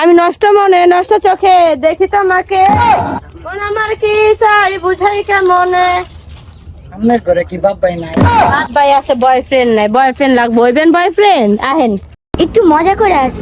আমি নষ্ট মনে নষ্ট চোখে দেখি তোমাকে। কোন আমার কি চাই বুঝাই কেমনে? সামনে করে কি বাবাই নাই? বাপ ভাই আছে বয়ফ্রেন্ড নাই বয়ফ্রেন্ড লাগবে। হইবেন বয়ফ্রেন্ড আহেন। একটু মজা করে আস।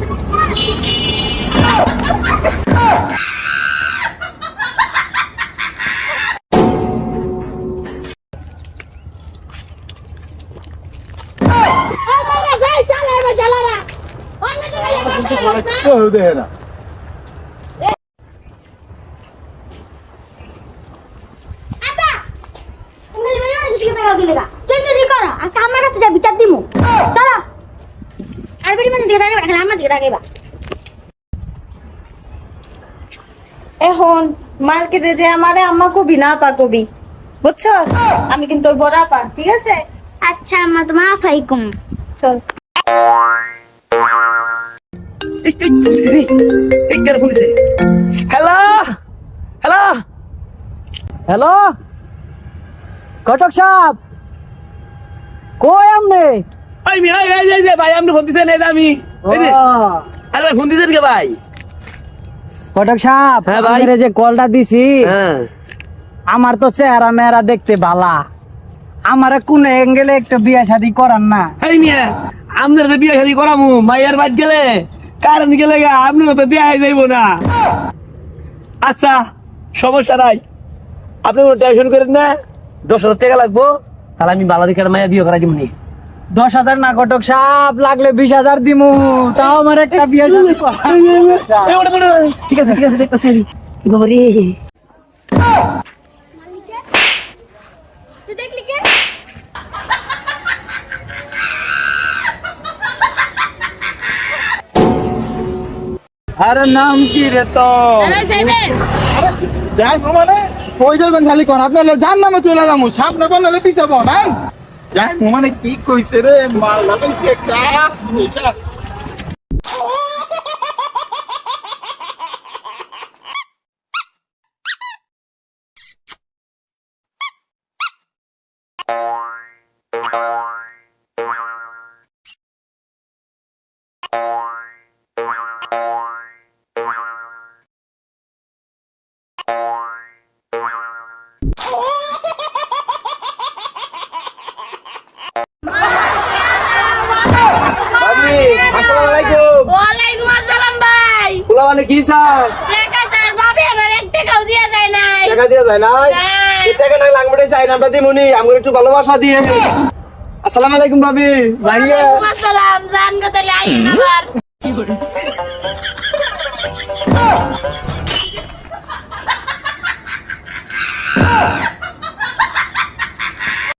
আজকে আমার কাছে যা বিচার দিমু। চলো। আর বেরি মানে দিয়ে রাখবে এখন আমার দিকে রাখবা এখন মার্কেটে যে আমারে আম্মা কবি না পা কবি বুঝছস? আমি কিন্তু তোর বড় আপা ঠিক আছে? আচ্ছা মা তোমার আফাই কম। চল। হ্যালো হ্যালো হ্যালো ঘটক সাহেব? কই আমনে ভাই মি এই যে ভাই আপনি ফোন দিছেন এই আমি। আরে ভাই ফোন দিছেন কে ভাই? ঘটক সাহেব হ্যাঁ ভাই। যে কলটা দিছি হ্যাঁ। আমার তো চেহারা মেয়েরা দেখতে ভালা আমারে কোন অ্যাঙ্গেলে একটু বিয়া শাদি করান না। এই মিয়া আমাদের তো বিয়ে শাদী করামু মাইয়ার বাদ গেলে। কারণ গেলে আপনি তো দেয়াই যাইব না। আচ্ছা সমস্যা নাই। আপনি কোনো টেনশন করেন না। দশ হাজার টাকা লাগবো তাহলে আমি বাংলাদেশ মায়া বিয়ে করাই দিব নি। দশ হাজার না কটক সাপ লাগলে বিশ হাজার দিমু। তাও আমার একটা বিয়া ওটা। ঠিক আছে ঠিক আছে দেখতেছি বাবা রে তুই দেখলি আরে নাম কি রে তো? যাই মানে? কই যাবেন খালি কোন? আপনার যার নামে চলে যাব সামনে বললে পিছাবো না যাই মানে কি কইছে রে? মাল লাগাই কি একটা। ভাবি আসসালামু কি স্যার টাকা স্যার ভাবি আমার এক টাকাও দিয়া যায় নাই। টাকা দিয়ে যায় নাই। টাকা না লাগবে চাই না আমরা দিমুনি আমাকে একটু ভালোবাসা দিয়ে আসসালামু আলাইকুম ভাবি। জানিয়ে আসসালাম জান গো তাহলে আইন আবার